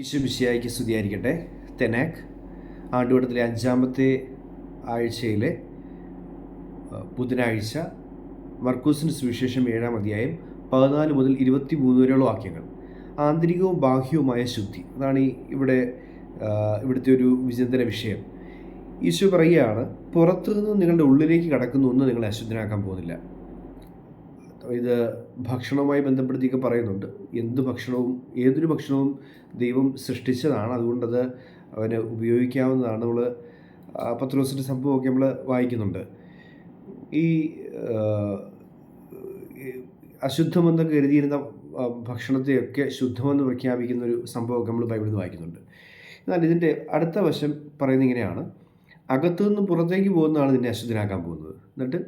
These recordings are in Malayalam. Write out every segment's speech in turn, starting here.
ഈശോ മിശിയായിക്ക് സ്തുതിയായിരിക്കട്ടെ. തെനാക്ക് ആണ്ടുവട്ടത്തിലെ അഞ്ചാമത്തെ ആഴ്ചയിലെ ബുധനാഴ്ച മർക്കൂസിന്റെ സുവിശേഷം ഏഴാം അധ്യായം പതിനാല് മുതൽ ഇരുപത്തി മൂന്ന് വരെയുള്ള വാക്യങ്ങൾ. ആന്തരികവും ബാഹ്യവുമായ ശുദ്ധി. അതാണ് ഈ ഇവിടെ ഇവിടുത്തെ ഒരു വിചിന്തന വിഷയം. ഈശോ പറയുകയാണ് പുറത്തു നിന്ന് നിങ്ങളുടെ ഉള്ളിലേക്ക് കടക്കുന്ന ഒന്നും നിങ്ങളെ അശുദ്ധനാക്കാൻ പോകുന്നില്ല. ഇത് ഭക്ഷണവുമായി ബന്ധപ്പെടുത്തിയൊക്കെ പറയുന്നുണ്ട്. എന്ത് ഭക്ഷണവും ഏതൊരു ഭക്ഷണവും ദൈവം സൃഷ്ടിച്ചതാണ്. അതുകൊണ്ടത് അവന് ഉപയോഗിക്കാവുന്നതാണ്. നമ്മൾ പത്ത് ദിവസത്തെ സംഭവമൊക്കെ നമ്മൾ വായിക്കുന്നുണ്ട്. ഈ അശുദ്ധമെന്ന് കരുതിയിരുന്ന ഭക്ഷണത്തെയൊക്കെ ശുദ്ധമെന്ന് പ്രഖ്യാപിക്കുന്ന ഒരു സംഭവമൊക്കെ നമ്മൾ ബൈബിളിൽ വായിക്കുന്നുണ്ട്. എന്നാൽ ഇതിന്റെ അടുത്ത വശം പറയുന്നത് ഇങ്ങനെയാണ്. അകത്തു നിന്ന് പുറത്തേക്ക് പോകുന്നതാണ് ഇതിനെ അശുദ്ധനാക്കാൻ പോകുന്നത്. എന്നിട്ട്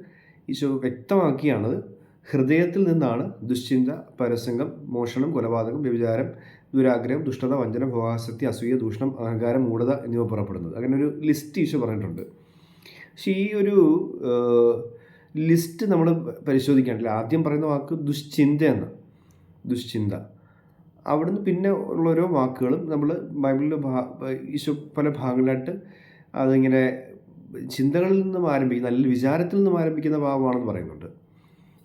ഈശോ വ്യക്തമാക്കിയാണത് ഹൃദയത്തിൽ നിന്നാണ് ദുശ്ചിന്ത പരസംഗം മോഷണം കൊലപാതകം വ്യഭിചാരം ദുരാഗ്രഹം ദുഷ്ടത വഞ്ചന ഭോഗാസക്തി അസൂയ ദൂഷണം അഹങ്കാരം മൂഢത എന്നിവ പുറപ്പെടുന്നത്. അങ്ങനെ ഒരു ലിസ്റ്റ് ഈശോ പറഞ്ഞിട്ടുണ്ട്. പക്ഷേ ഈ ഒരു ലിസ്റ്റ് നമ്മൾ പരിശോധിക്കാണ്ടില്ല ആദ്യം പറയുന്ന വാക്ക് ദുശ്ചിന്ത എന്ന് ദുശ്ചിന്ത. അവിടുന്ന് പിന്നെ ഉള്ള ഓരോ വാക്കുകളും നമ്മൾ ബൈബിളിലെ ഈശോ പല ഭാഗങ്ങളിലായിട്ട് അതിങ്ങനെ ചിന്തകളിൽ നിന്നും ആരംഭിക്കുന്ന അല്ലെങ്കിൽ വിചാരത്തിൽ നിന്നും ആരംഭിക്കുന്ന ഭാഗമാണെന്ന് പറയുന്നുണ്ട്.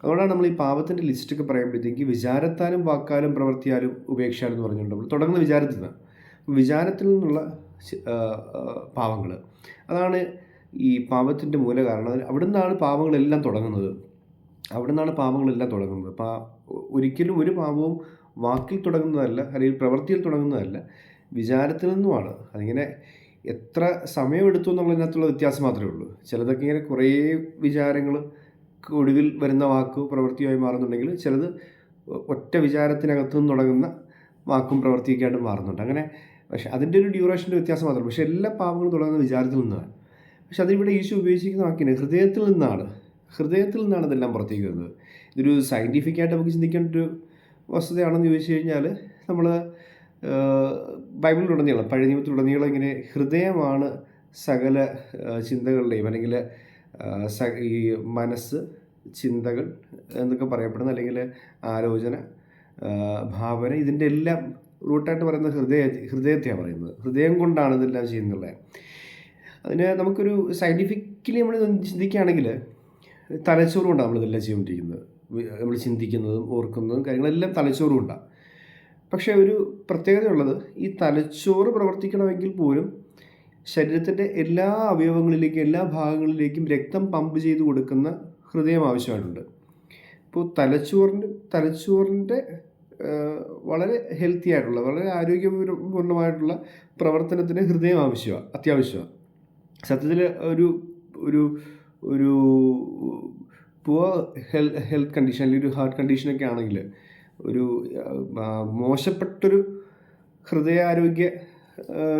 അതുകൊണ്ടാണ് നമ്മൾ ഈ പാപത്തിന്റെ ലിസ്റ്റൊക്കെ പറയുമ്പോഴത്തേക്ക് വിചാരത്താലും വാക്കാലും പ്രവർത്തിയാലും ഉപേക്ഷയാലും എന്ന് പറഞ്ഞിട്ടുണ്ട് നമ്മൾ തുടങ്ങുന്ന വിചാരത്തിൽ നിന്ന്. വിചാരത്തിൽ നിന്നുള്ള പാവങ്ങൾ അതാണ് ഈ പാപത്തിന്റെ മൂല കാരണം. അവിടെ നിന്നാണ് പാവങ്ങളെല്ലാം തുടങ്ങുന്നത്. അവിടെ നിന്നാണ് പാവങ്ങളെല്ലാം തുടങ്ങുന്നത്. പാ ഒരിക്കലും ഒരു പാപവും വാക്കിൽ തുടങ്ങുന്നതല്ല അല്ലെങ്കിൽ പ്രവൃത്തിയിൽ തുടങ്ങുന്നതല്ല. വിചാരത്തിൽ നിന്നുമാണ്. അതിങ്ങനെ എത്ര സമയമെടുത്തു എന്നുള്ളതിനകത്തുള്ള വ്യത്യാസം മാത്രമേ ഉള്ളൂ. ചിലതൊക്കെ ഇങ്ങനെ കുറേ വിചാരങ്ങൾ ഒടുവിൽ വരുന്ന വാക്ക് പ്രവൃത്തിയായി മാറുന്നുണ്ടെങ്കിൽ ചിലത് ഒറ്റ വിചാരത്തിനകത്തു നിന്ന് തുടങ്ങുന്ന വാക്കും പ്രവൃത്തിയൊക്കെയായിട്ട് മാറുന്നുണ്ട്. അങ്ങനെ പക്ഷേ അതിന്റെ ഒരു ഡ്യൂറേഷന്റെ വ്യത്യാസം മാത്രമേ പക്ഷേ എല്ലാ പാപങ്ങളും തുടങ്ങുന്ന വിചാരത്തിൽ നിന്നാണ്. പക്ഷെ അതിവിടെ ഈശോ ഉപയോഗിച്ചിരിക്കുന്ന വാക്കിനെ ഹൃദയത്തിൽ നിന്നാണ്. ഹൃദയത്തിൽ നിന്നാണ് ഇതെല്ലാം പുറത്തേക്ക് വരുന്നത്. ഇതൊരു സയന്റിഫിക്കായിട്ട് നമുക്ക് ചിന്തിക്കേണ്ട ഒരു വസ്തുതയാണെന്ന് ചോദിച്ചു കഴിഞ്ഞാൽ നമ്മൾ ബൈബിളിലുടനീളം പഴയ നിയമത്തിലുടനീളം ഇങ്ങനെ ഹൃദയമാണ് സകല ചിന്തകളുടെയും അല്ലെങ്കിൽ ഈ മനസ്സ് ചിന്തകൾ എന്നൊക്കെ പറയപ്പെടുന്ന അല്ലെങ്കിൽ ആലോചന ഭാവന ഇതിന്റെ എല്ലാം റൂട്ടായിട്ട് പറയുന്നത് ഹൃദയ ഹൃദയത്തെയാണ് പറയുന്നത്. ഹൃദയം കൊണ്ടാണ് ഇതെല്ലാം ചെയ്യുന്നുള്ളത് അതിന് നമുക്കൊരു സയന്റിഫിക്കലി നമ്മൾ ചിന്തിക്കുകയാണെങ്കിൽ തലച്ചോറുകൊണ്ടാണ് നമ്മളിതെല്ലാം ചെയ്തുകൊണ്ടിരിക്കുന്നത്. നമ്മൾ ചിന്തിക്കുന്നതും ഓർക്കുന്നതും കാര്യങ്ങളെല്ലാം തലച്ചോറുകൊണ്ടാണ് പക്ഷേ ഒരു പ്രത്യേകതയുള്ളത് ഈ തലച്ചോറ് പ്രവർത്തിക്കണമെങ്കിൽ പോലും ശരീരത്തിന്റെ എല്ലാ അവയവങ്ങളിലേക്കും എല്ലാ ഭാഗങ്ങളിലേക്കും രക്തം പമ്പ് ചെയ്ത് കൊടുക്കുന്ന ഹൃദയം ആവശ്യമായിട്ടുണ്ട്. ഇപ്പോൾ തലച്ചോറിന് തലച്ചോറിന്റെ വളരെ ഹെൽത്തി ആയിട്ടുള്ള വളരെ ആരോഗ്യപൂർണമായിട്ടുള്ള പ്രവർത്തനത്തിന് ഹൃദയം ആവശ്യമാണ് അത്യാവശ്യമാണ് സത്യത്തിൽ ഒരു ഒരു ഒരു പുവർ ഹെൽ ഹെൽത്ത് കണ്ടീഷൻ അല്ലെങ്കിൽ ഒരു ഹാർട്ട് കണ്ടീഷനൊക്കെ ആണെങ്കിൽ ഒരു മോശപ്പെട്ടൊരു ഹൃദയാരോഗ്യ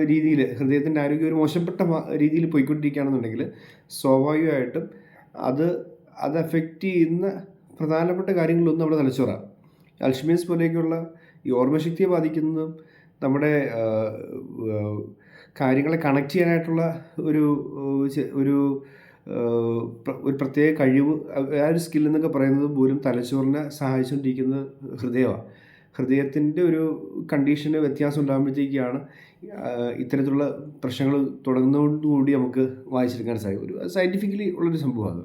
രീതിയിൽ ഹൃദയത്തിന്റെ ആരോഗ്യം ഒരു മോശപ്പെട്ട രീതിയിൽ പോയിക്കൊണ്ടിരിക്കുകയാണെന്നുണ്ടെങ്കിൽ സ്വാഭാവികമായിട്ടും അത് അത് എഫക്റ്റ് ചെയ്യുന്ന പ്രധാനപ്പെട്ട കാര്യങ്ങളൊന്നും നമ്മുടെ തലച്ചോറാണ് അൽഷിമേഴ്സ് പോലെയൊക്കെയുള്ള ഈ ഓർമ്മശക്തിയെ ബാധിക്കുന്നതും നമ്മുടെ കാര്യങ്ങളെ കണക്ട് ചെയ്യാനായിട്ടുള്ള ഒരു ഒരു ഒരു പ്രത്യേക കഴിവ് ആ ഒരു സ്കില്ലെന്നൊക്കെ പറയുന്നത് പോലും തലച്ചോറിനെ സഹായിച്ചുകൊണ്ടിരിക്കുന്നത് ഹൃദയമാണ് ഹൃദയത്തിന്റെ ഒരു കണ്ടീഷന് വ്യത്യാസം ഉണ്ടാകുമ്പോഴത്തേക്കാണ് ഇത്തരത്തിലുള്ള പ്രശ്നങ്ങൾ തുടങ്ങുന്നതോടുകൂടി നമുക്ക് വായിച്ചെടുക്കാൻ സാധിക്കും. ഒരു സയന്റിഫിക്കലി ഉള്ളൊരു സംഭവമാണ്.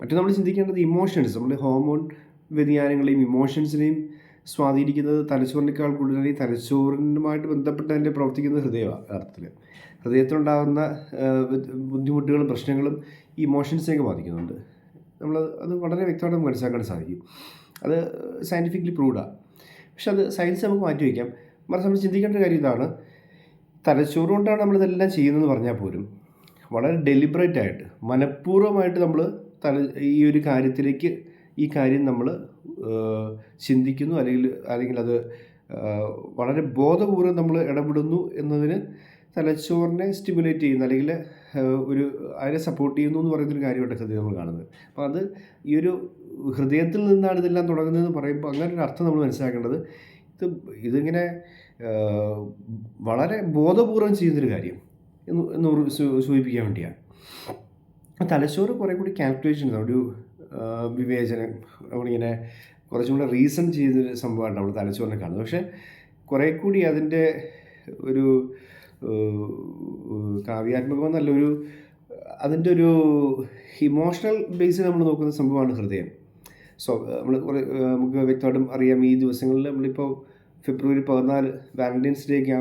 മറ്റു നമ്മൾ ചിന്തിക്കേണ്ടത് ഇമോഷൻസ് നമ്മുടെ ഹോർമോൺ വ്യതിയാനങ്ങളെയും ഇമോഷൻസിനെയും സ്വാധീനിക്കുന്നത് തലച്ചോറിനേക്കാൾ കൂടുതലായി തലച്ചോറിനുമായിട്ട് ബന്ധപ്പെട്ട് തന്നെ പ്രവർത്തിക്കുന്നത് ഹൃദയമാണ് യഥാർത്ഥത്തിൽ. ഹൃദയത്തിലുണ്ടാകുന്ന ബുദ്ധിമുട്ടുകളും പ്രശ്നങ്ങളും ഈ ഇമോഷൻസിനെയൊക്കെ ബാധിക്കുന്നുണ്ട്. നമ്മൾ അത് വളരെ വ്യക്തമായിട്ട് നമുക്ക് മനസ്സിലാക്കാൻ സാധിക്കും. അത് സയന്റിഫിക്കലി പ്രൂവ്ഡാണ് പക്ഷെ അത് സയൻസ് നമുക്ക് മാറ്റി വയ്ക്കാം. മറിച്ച് നമ്മൾ ചിന്തിക്കേണ്ട കാര്യം ഇതാണ്. തലച്ചോറ് കൊണ്ടാണ് നമ്മളിതെല്ലാം ചെയ്യുന്നതെന്ന് പറഞ്ഞാൽ പോലും വളരെ ഡെലിബറേറ്റ് ആയിട്ട് മനഃപൂർവമായിട്ട് നമ്മൾ തല ഈ ഒരു കാര്യത്തിലേക്ക് ഈ കാര്യം നമ്മൾ ചിന്തിക്കുന്നു. അല്ലെങ്കിൽ അല്ലെങ്കിൽ അത് വളരെ ബോധപൂർവം നമ്മൾ ഇടപെടുന്നു എന്നതിന് തലച്ചോറിനെ സ്റ്റിമുലേറ്റ് ചെയ്യുന്ന അല്ലെങ്കിൽ ഒരു അതിനെ സപ്പോർട്ട് ചെയ്യുന്നു എന്ന് പറയുന്നൊരു കാര്യമായിട്ട് ഹൃദയം നമ്മൾ കാണുന്നത്. അപ്പോൾ അത് ഈ ഒരു ഹൃദയത്തിൽ നിന്നാണ് ഇതെല്ലാം തുടങ്ങുന്നതെന്ന് പറയുമ്പോൾ അങ്ങനെ ഒരു അർത്ഥം നമ്മൾ മനസ്സിലാക്കേണ്ടത് ഇത് ഇതിങ്ങനെ വളരെ ബോധപൂർവം ചെയ്യുന്നൊരു കാര്യം എന്ന് എന്ന് സൂചിപ്പിക്കാൻ വേണ്ടിയാണ്. തലച്ചോറ് കുറേ കൂടി കാൽക്കുലേഷൻ ഒരു വിവേചനം നമ്മളിങ്ങനെ കുറച്ചും കൂടെ റീസൺ ചെയ്തൊരു സംഭവമാണ് നമ്മൾ തലച്ചോറിനെ കാണുന്നത്. പക്ഷേ കുറേ കൂടി അതിന്റെ ഒരു കാവ്യാത്മകം നല്ലൊരു അതിന്റെ ഒരു ഇമോഷണൽ ബേസിൽ നമ്മൾ നോക്കുന്ന സംഭവമാണ് ഹൃദയം. സോ നമ്മൾ കുറേ നമുക്ക് വ്യക്തമായിട്ടും അറിയാം ഈ ദിവസങ്ങളിൽ നമ്മളിപ്പോൾ ഫെബ്രുവരി പതിനാല് വാലന്റൈൻസ് ഡേക്ക്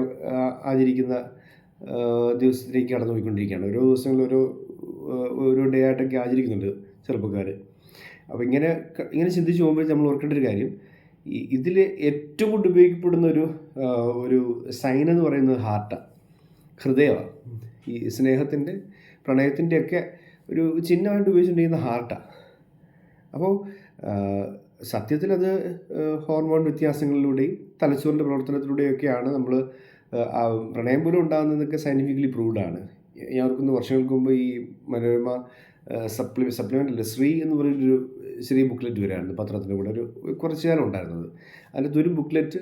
ആചരിക്കുന്ന ദിവസത്തിലേക്ക് കടന്നു പോയിക്കൊണ്ടിരിക്കുകയാണ് ഓരോ ദിവസങ്ങളിൽ ഓരോ ഓരോ ഡേ ആയിട്ടൊക്കെ ആചരിക്കുന്നുണ്ട് ചെറുപ്പക്കാർ അപ്പോൾ ഇങ്ങനെ ഇങ്ങനെ ചിന്തിച്ച് പോകുമ്പോൾ നമ്മൾ ഓർക്കേണ്ട ഒരു കാര്യം ഇതിൽ ഏറ്റവും കൂടുതൽ ഉപയോഗിക്കപ്പെടുന്ന ഒരു ഒരു സൈൻ എന്ന് പറയുന്നത് ഹാർട്ടാണ് ഹൃദയമാണ്. ഈ സ്നേഹത്തിന്റെ പ്രണയത്തിന്റെയൊക്കെ ഒരു ചിഹ്നമായിട്ട് ഉപയോഗിച്ചുകൊണ്ടിരിക്കുന്ന ഹാർട്ടാണ് അപ്പോൾ സത്യത്തിൽ അത് ഹോർമോൺ വ്യത്യാസങ്ങളിലൂടെയും തലച്ചോറിന്റെ പ്രവർത്തനത്തിലൂടെയൊക്കെയാണ് നമ്മൾ പ്രണയം പോലും ഉണ്ടാകുന്നതൊക്കെ സയന്റിഫിക്കലി പ്രൂവ്ഡാണ് ഞാൻ ഓർക്കുന്ന വർഷങ്ങൾക്ക് മുമ്പ് ഈ മനോരമ സപ്ലി സപ്ലിമെന്റ് അല്ല ശ്രീ എന്ന് പറയുന്നൊരു ചെറിയ ബുക്ക്ലെറ്റ് വരാറുണ്ട് പത്രത്തിന്റെ കൂടെ ഒരു കുറച്ച് കാലം ഉണ്ടായിരുന്നത്. അതിനകത്ത് ഒരു ബുക്ക്ലെറ്റ്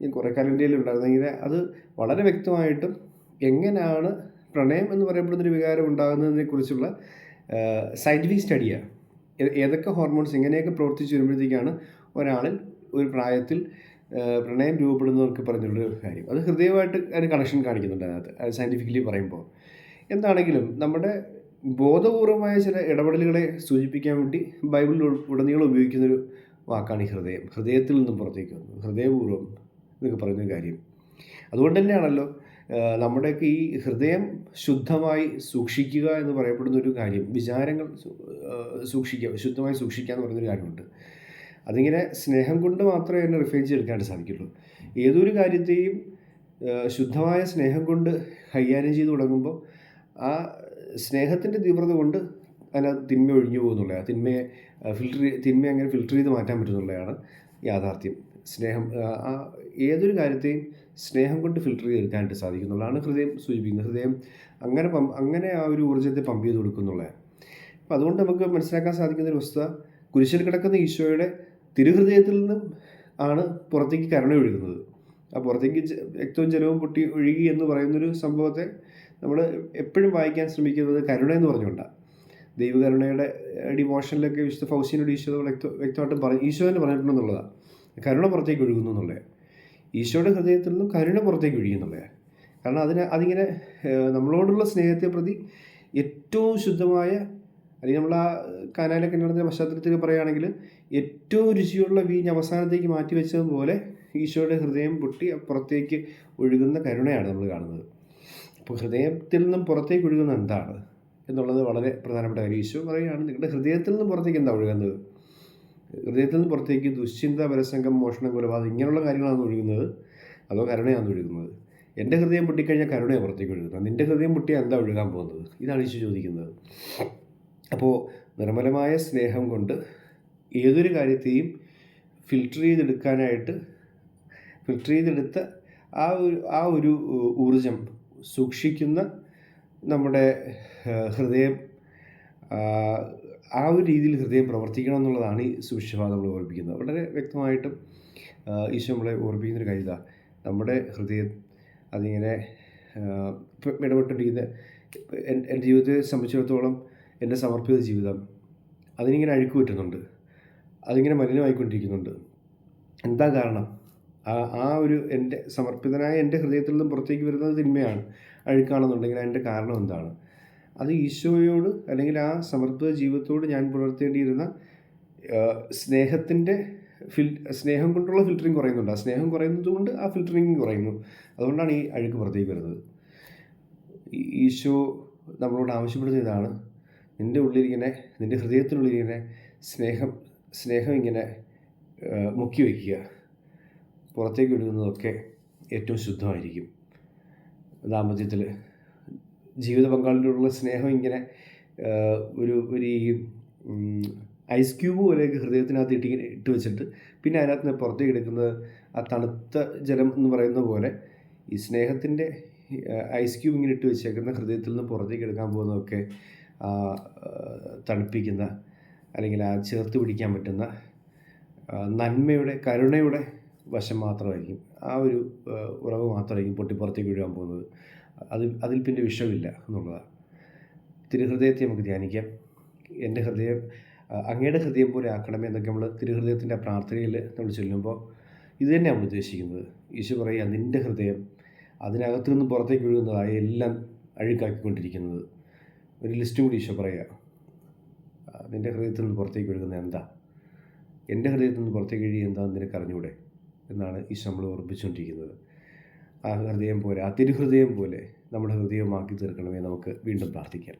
ഞാൻ കുറേ കാലം ഇന്ത്യയിൽ ഉണ്ടായിരുന്നെങ്കിൽ അത് വളരെ വ്യക്തമായിട്ടും എങ്ങനെയാണ് പ്രണയം എന്ന് പറയപ്പെടുന്ന ഒരു വികാരം ഉണ്ടാകുന്നതിനെ കുറിച്ചുള്ള സയന്റിഫിക് സ്റ്റഡിയാണ് ഏതൊക്കെ ഹോർമോൺസ് എങ്ങനെയൊക്കെ പ്രവർത്തിച്ച് വരുമ്പോഴത്തേക്കാണ് ഒരാളിൽ ഒരു പ്രായത്തിൽ പ്രണയം രൂപപ്പെടുന്നവർക്ക് പറഞ്ഞുള്ളൊരു കാര്യം. അത് ഹൃദയമായിട്ട് അതിന് കണക്ഷൻ കാണിക്കുന്നുണ്ട് അതിനകത്ത് അത് സയന്റിഫിക്കലി പറയുമ്പോൾ. എന്താണെങ്കിലും നമ്മുടെ ബോധപൂർവമായ ചില ഇടപെടലുകളെ സൂചിപ്പിക്കാൻ വേണ്ടി ബൈബിളിൽ ഉടനീളം ഉപയോഗിക്കുന്നൊരു വാക്കാണ് ഈ ഹൃദയം. ഹൃദയത്തിൽ നിന്നും പുറത്തേക്ക് വന്നു. ഹൃദയപൂർവം എന്നൊക്കെ പറയുന്ന കാര്യം. അതുകൊണ്ട് തന്നെയാണല്ലോ നമ്മുടെയൊക്കെ ഈ ഹൃദയം ശുദ്ധമായി സൂക്ഷിക്കുക എന്ന് പറയപ്പെടുന്ന ഒരു കാര്യം വിചാരങ്ങൾ സൂക്ഷിക്കുക ശുദ്ധമായി സൂക്ഷിക്കുക എന്ന് പറയുന്നൊരു കാര്യമുണ്ട്. അതിങ്ങനെ സ്നേഹം കൊണ്ട് മാത്രമേ എന്നെ റിഫൈൻ ചെയ്തെടുക്കാനായിട്ട് സാധിക്കുള്ളൂ. ഏതൊരു കാര്യത്തെയും ശുദ്ധമായ സ്നേഹം കൊണ്ട് കൈകാര്യം ചെയ്ത് തുടങ്ങുമ്പോൾ ആ സ്നേഹത്തിന്റെ തീവ്രത കൊണ്ട് അതിനകത്ത് തിന്മ ഒഴിഞ്ഞു പോകുന്നുള്ള ആ തിന്മയെ ഫിൽറ്റർ തിന്മ അങ്ങനെ ഫിൽറ്റർ ചെയ്ത് മാറ്റാൻ പറ്റുന്നുള്ളതാണ് യാഥാർത്ഥ്യം. സ്നേഹം ആ ഏതൊരു കാര്യത്തെയും സ്നേഹം കൊണ്ട് ഫിൽട്ടർ ചെയ്തെടുക്കാനായിട്ട് സാധിക്കുന്നുള്ളതാണ് ഹൃദയം സൂചിപ്പിക്കുന്നത്. ഹൃദയം അങ്ങനെ അങ്ങനെ ആ ഒരു ഊർജത്തെ പമ്പ് ചെയ്ത് കൊടുക്കുന്നുള്ളത് അപ്പം അതുകൊണ്ട് നമുക്ക് മനസ്സിലാക്കാൻ സാധിക്കുന്ന ഒരു വസ്തുത കുരിശിൽ കിടക്കുന്ന ഈശോയുടെ തിരുഹൃദയത്തിൽ നിന്നും ആണ് പുറത്തേക്ക് കരുണ ഒഴുകുന്നത്. ആ പുറത്തേക്ക് രക്തവും ജലവും പൊട്ടി ഒഴുകി എന്ന് പറയുന്നൊരു സംഭവത്തെ നമ്മൾ എപ്പോഴും വായിക്കാൻ ശ്രമിക്കുന്നത് കരുണ എന്ന് പറഞ്ഞുകൊണ്ടാണ് ദൈവകരുണയുടെ ഡിവോഷനിലൊക്കെ വിശുദ്ധ ഫൗസിനോട് ഈശോ വ്യക്ത വ്യക്തമായിട്ട് പറ ഈശോ തന്നെ പറഞ്ഞിട്ടുണ്ടെന്നുള്ളതാണ് കരുണ പുറത്തേക്ക് ഒഴുകുന്നു എന്നുള്ളത് ഈശോയുടെ ഹൃദയത്തിൽ നിന്നും കരുണ പുറത്തേക്ക് ഒഴുകുന്നുള്ളതാണ് കാരണം അതിന് അതിങ്ങനെ നമ്മളോടുള്ള സ്നേഹത്തെ പ്രതി ഏറ്റവും ശുദ്ധമായ അല്ലെങ്കിൽ നമ്മൾ ആ കാനാലൊക്കെ നടന്ന പശ്ചാത്തലത്തിൽ പറയുകയാണെങ്കിൽ ഏറ്റവും രുചിയുള്ള വീഞ്ഞ് അവസാനത്തേക്ക് മാറ്റി വെച്ചതുപോലെ ഈശോയുടെ ഹൃദയം പൊട്ടി പുറത്തേക്ക് ഒഴുകുന്ന കരുണയാണ് നമ്മൾ കാണുന്നത്. അപ്പോൾ ഹൃദയത്തിൽ നിന്നും പുറത്തേക്ക് ഒഴുകുന്ന എന്താണ് എന്നുള്ളത് വളരെ പ്രധാനപ്പെട്ട കാര്യം. ഈശോ പറയുകയാണ് നിങ്ങളുടെ ഹൃദയത്തിൽ നിന്നും പുറത്തേക്ക് എന്താ ഒഴുകുന്നത്? ഹൃദയത്തിൽ നിന്ന് പുറത്തേക്ക് ദുശ്ചിന്ത പരസംഗം മോഷണം കൊലപാതകം ഇങ്ങനെയുള്ള കാര്യങ്ങളാണ് ഒഴുകുന്നത്. അതോ കരുണയാണ് ഒഴുകുന്നത്. എന്റെ ഹൃദയം പൊട്ടിക്കഴിഞ്ഞാൽ കരുണയാണ് പുറത്തേക്ക് ഒഴുകുന്നത്. നിന്റെ ഹൃദയം പൊട്ടിയാൽ എന്താ ഒഴുകാൻ പോകുന്നത്? ഇതാണ് ഈശോ ചോദിക്കുന്നത്. അപ്പോൾ നിർമ്മലമായ സ്നേഹം കൊണ്ട് ഏതൊരു കാര്യത്തെയും ഫിൽട്ടർ ചെയ്തെടുക്കാനായിട്ട് ഫിൽട്ടർ ചെയ്തെടുത്ത ആ ഒരു ആ ഒരു ഊർജം സൂക്ഷിക്കുന്ന നമ്മുടെ ഹൃദയം ആ, ഒരു രീതിയിൽ ഹൃദയം പ്രവർത്തിക്കണം എന്നുള്ളതാണ് ഈ സുവിശ്വാദം നമ്മളെ ഓർപ്പിക്കുന്നത്. വളരെ വ്യക്തമായിട്ടും ഈശോ നമ്മളെ ഓർപ്പിക്കുന്നൊരു കാര്യം ഇതാ. നമ്മുടെ ഹൃദയം അതിങ്ങനെ ഇപ്പം ഇടപെട്ടിരിക്കുന്ന എന്റെ ജീവിതത്തെ സംബന്ധിച്ചിടത്തോളം എന്റെ സമർപ്പിത ജീവിതം അതിനിങ്ങനെ അഴുക്ക് പറ്റുന്നുണ്ട് അതിങ്ങനെ മലിനമായിക്കൊണ്ടിരിക്കുന്നുണ്ട്. എന്താ കാരണം? ആ ആ ഒരു എന്റെ സമർപ്പിതനായ എന്റെ ഹൃദയത്തിൽ നിന്നും പുറത്തേക്ക് വരുന്നത് തിന്മയാണ്. അഴുക്കാണെന്നുണ്ടെങ്കിൽ അതിന്റെ കാരണം എന്താണ്? അത് ഈശോയോട് അല്ലെങ്കിൽ ആ സമർപ്പിത ജീവിതത്തോട് ഞാൻ പുലർത്തേണ്ടിയിരുന്ന സ്നേഹത്തിന്റെ ഫിൽ സ്നേഹം കൊണ്ടുള്ള ഫിൽറ്ററിങ് കുറയുന്നുണ്ട്. ആ സ്നേഹം കുറയുന്നത് കൊണ്ട് ആ ഫിൽറ്ററിങ് കുറയുന്നു. അതുകൊണ്ടാണ് ഈ അഴുക്ക് പുറത്തേക്ക് വരുന്നത്. ഈശോ നമ്മളോട് ആവശ്യപ്പെടുന്ന ഇതാണ് നിന്റെ ഉള്ളിലിങ്ങനെ നിന്റെ ഹൃദയത്തിനുള്ളിലിങ്ങനെ സ്നേഹം സ്നേഹം ഇങ്ങനെ മുക്കി വയ്ക്കുക. പുറത്തേക്ക് ഒഴുകുന്നതൊക്കെ ഏറ്റവും ശുദ്ധമായിരിക്കും. ദാമ്പത്യത്തിൽ ജീവിത പങ്കാളിയോടുള്ള സ്നേഹം ഇങ്ങനെ ഒരു ഒരു ഐസ് ക്യൂബ് പോലെയൊക്കെ ഹൃദയത്തിനകത്ത് ഇട്ടി ഇട്ട് വെച്ചിട്ട് പിന്നെ അതിനകത്ത് നിന്ന് പുറത്തേക്ക് എടുക്കുന്നത് ആ തണുത്ത ജലം എന്ന് പറയുന്ന പോലെ ഈ സ്നേഹത്തിന്റെ ഐസ് ക്യൂബ് ഇങ്ങനെ ഇട്ട് വെച്ചേക്കുന്ന ഹൃദയത്തിൽ നിന്ന് പുറത്തേക്ക് എടുക്കാൻ പോകുന്നതൊക്കെ തണുപ്പിക്കുന്ന അല്ലെങ്കിൽ ആ ചേർത്ത് പിടിക്കാൻ പറ്റുന്ന നന്മയുടെ കരുണയുടെ വശം മാത്രമായിരിക്കും ആ ഒരു ഉറവ് മാത്രമായിരിക്കും പൊട്ടിപ്പുറത്തേക്ക് വീഴാൻ പോകുന്നത്. അത് അതിൽ പിന്നെ വിഷമില്ല എന്നുള്ളതാണ്. തിരുഹൃദയത്തെ നമുക്ക് ധ്യാനിക്കാം. എന്റെ ഹൃദയം അങ്ങയുടെ ഹൃദയം പോലെ ആക്കണമേ എന്നൊക്കെ നമ്മൾ തിരുഹൃദയത്തിന്റെ പ്രാർത്ഥനയിൽ നമ്മൾ ചൊല്ലുമ്പോൾ ഇത് തന്നെയാണ് ഉദ്ദേശിക്കുന്നത്. ഈശോ പറയുക നിന്റെ ഹൃദയം അതിനകത്ത് നിന്ന് പുറത്തേക്ക് ഒഴുകുന്നതായ എല്ലാം അഴുക്കാക്കിക്കൊണ്ടിരിക്കുന്നത്. ഒരു ലിസ്റ്റ് കൂടി ഈശോ പറയുക. നിന്റെ ഹൃദയത്തിൽ നിന്ന് പുറത്തേക്ക് ഒഴുകുന്നത് എന്താ? എന്റെ ഹൃദയത്തിൽ നിന്ന് പുറത്തേക്ക് എഴുതി എന്താ നിനക്ക് അറിഞ്ഞൂടെ എന്നാണ് ഈശോ നമ്മൾ ഓർമ്മിച്ചുകൊണ്ടിരിക്കുന്നത് ആ ഹൃദയം പോലെ ആ തിരുഹൃദയം പോലെ നമ്മുടെ ഹൃദയമാക്കി തീർക്കണമേ. നമുക്ക് വീണ്ടും പ്രാർത്ഥിക്കാം.